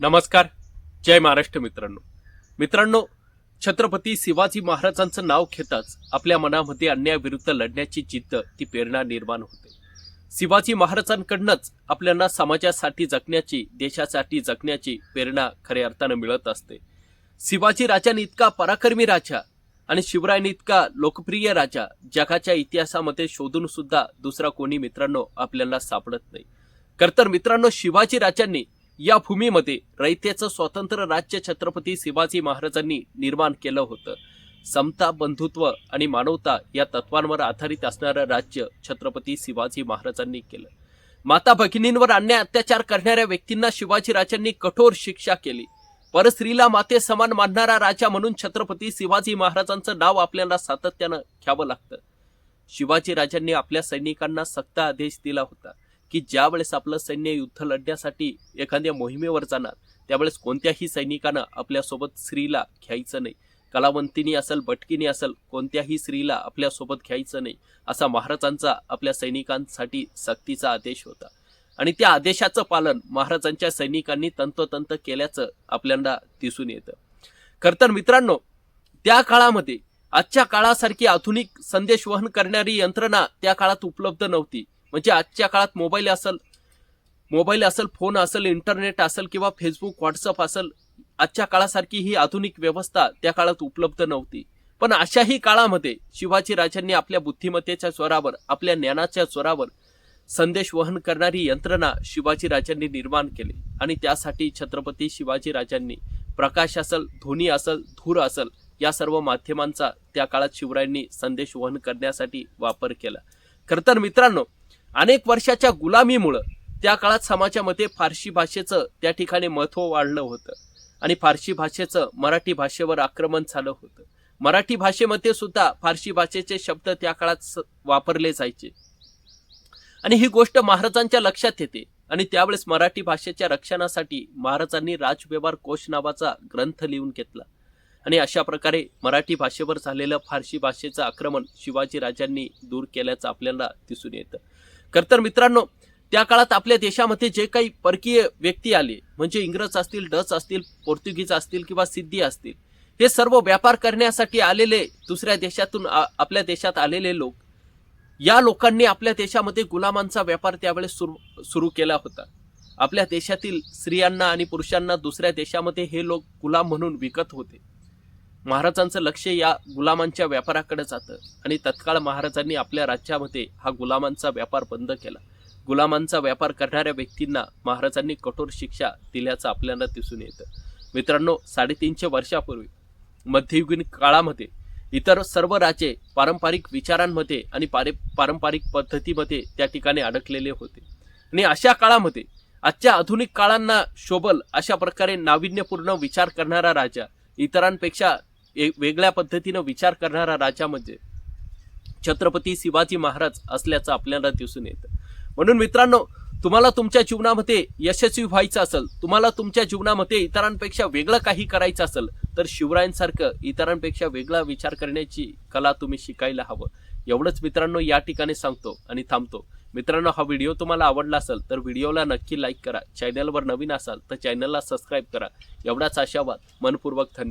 नमस्कार. जय महाराष्ट्र मित्रांनो. मित्रांनो छत्रपती शिवाजी महाराजांचं नाव घेताच आपल्या मनामध्ये अन्यायाविरुद्ध लढण्याची जिद्द ती प्रेरणा निर्माण होते. शिवाजी महाराजांकडनंच आपल्याला समाजासाठी जगण्याची देशासाठी जगण्याची प्रेरणा खऱ्या अर्थानं मिळत असते. शिवाजी राजाने इतका पराक्रमी राजा आणि शिवरायांनी इतका लोकप्रिय राजा जगाच्या इतिहासामध्ये शोधून सुद्धा दुसरा कोणी मित्रांनो आपल्याला सापडत नाही. खर तर मित्रांनो शिवाजी राजांनी या भूमीमध्ये रयतेचं स्वतंत्र राज्य छत्रपती शिवाजी महाराजांनी निर्माण केलं होतं. समता बंधुत्व आणि मानवता या तत्वांवर आधारित असणारं राज्य छत्रपती शिवाजी महाराजांनी केलं. माता भगिनींवर अन्याय अत्याचार करणाऱ्या व्यक्तींना शिवाजी राजांनी कठोर शिक्षा केली. परस्त्रीला माते समान मानणारा राजा म्हणून छत्रपती शिवाजी महाराजांचं नाव आपल्याला सातत्यानं घ्यावं लागतं. शिवाजी राजांनी आपल्या सैनिकांना सक्त आदेश दिला होता. की ज्या वेळेस आपलं सैन्य युद्ध लढण्यासाठी एखाद्या मोहिमेवर जाणार त्यावेळेस कोणत्याही सैनिकानं आपल्यासोबत स्त्रीला घ्यायचं नाही. कलावंतीनी असेल बटकीनी असेल कोणत्याही स्त्रीला आपल्यासोबत घ्यायचं नाही असा महाराजांचा आपल्या सैनिकांसाठी सक्तीचा आदेश होता. आणि त्या आदेशाचं पालन महाराजांच्या सैनिकांनी तंतोतंत केल्याचं आपल्याला दिसून येतं. खरं तर मित्रांनो त्या काळामध्ये आजच्या काळासारखी आधुनिक संदेश वहन करणारी यंत्रणा त्या काळात उपलब्ध नव्हती. म्हणजे आजच्या काळात मोबाईल असेल मोबाईल असेल फोन असेल इंटरनेट असेल किंवा फेसबुक व्हॉट्सअप असेल आजच्या काळासारखी ही आधुनिक व्यवस्था त्या काळात उपलब्ध नव्हती. पण अशाही काळामध्ये शिवाजी राजांनी आपल्या बुद्धिमत्तेच्या स्वरावर आपल्या ज्ञानाच्या स्वरावर संदेश वहन करणारी यंत्रणा शिवाजी राजांनी निर्माण केली. आणि त्यासाठी छत्रपती शिवाजी राजांनी प्रकाश असेल ध्वनी असल धूर असल या सर्व माध्यमांचा त्या काळात शिवरायांनी संदेश वहन करण्यासाठी वापर केला. खरं तर मित्रांनो अनेक वर्षाच्या गुलामीमुळं त्या काळात समाजामध्ये फारसी भाषेचं त्या ठिकाणी महत्त्व वाढलं होतं. आणि फारसी भाषेचं मराठी भाषेवर आक्रमण झालं होतं. मराठी भाषेमध्ये सुद्धा फारसी भाषेचे शब्द त्या काळात वापरले जायचे. आणि ही गोष्ट महाराजांच्या लक्षात येते. आणि त्यावेळेस मराठी भाषेच्या रक्षणासाठी महाराजांनी राजव्यवहार कोश नावाचा ग्रंथ लिहून घेतला. आणि अशा प्रकारे मराठी भाषेवर झालेलं फारसी भाषेचं आक्रमण शिवाजी राजांनी दूर केल्याचं आपल्याला दिसून येतं. खरं तर मित्रांनो त्या काळात आपल्या देशामध्ये जे काही परकीय व्यक्ती आले म्हणजे इंग्रज असतील डच असतील पोर्तुगीज असतील किंवा सिद्धी असतील हे सर्व व्यापार करण्यासाठी आलेले दुसऱ्या देशातून आपल्या देशात आलेले लोक या लोकांनी आपल्या देशामध्ये गुलामांचा व्यापार त्यावेळेस सुरू सुरू केला होता. आपल्या देशातील स्त्रियांना आणि पुरुषांना दुसऱ्या देशामध्ये हे लोक गुलाम म्हणून विकत होते. महाराजांचं लक्ष या गुलामांच्या व्यापाराकडे जातं. आणि तत्काळ महाराजांनी आपल्या राज्यामध्ये हा गुलामांचा व्यापार बंद केला. गुलामांचा व्यापार करणाऱ्या व्यक्तींना महाराजांनी कठोर शिक्षा दिल्याचं आपल्याला दिसून येतं. मित्रांनो साडेतीनशे वर्षापूर्वी मध्ययुगीन काळामध्ये इतर सर्व राजे पारंपरिक विचारांमध्ये आणि पारे पारंपरिक पद्धतीमध्ये त्या ठिकाणी अडकलेले होते. आणि अशा काळामध्ये आजच्या आधुनिक काळांना शोभल अशा प्रकारे नाविन्यपूर्ण विचार करणारा राजा इतरांपेक्षा एक वेगळ्या पद्धतीनं विचार करणारा राजा म्हणजे छत्रपती शिवाजी महाराज असल्याचं आपल्याला दिसून येतं. म्हणून मित्रांनो तुम्हाला तुमच्या जीवनामध्ये यशस्वी व्हायचं असेल तुम्हाला तुमच्या जीवनामध्ये इतरांपेक्षा वेगळं काही करायचं असेल तर शिवरायांसारखं इतरांपेक्षा वेगळा विचार करण्याची कला तुम्ही शिकायला हवं. एवढंच मित्रांनो या ठिकाणी सांगतो आणि थांबतो. मित्रांनो हा व्हिडिओ तुम्हाला आवडला असेल तर व्हिडिओला नक्की लाईक करा. चॅनलवर नवीन असाल तर चॅनलला सबस्क्राईब करा. एवढाच आशावाद मनपूर्वक धन्यवाद.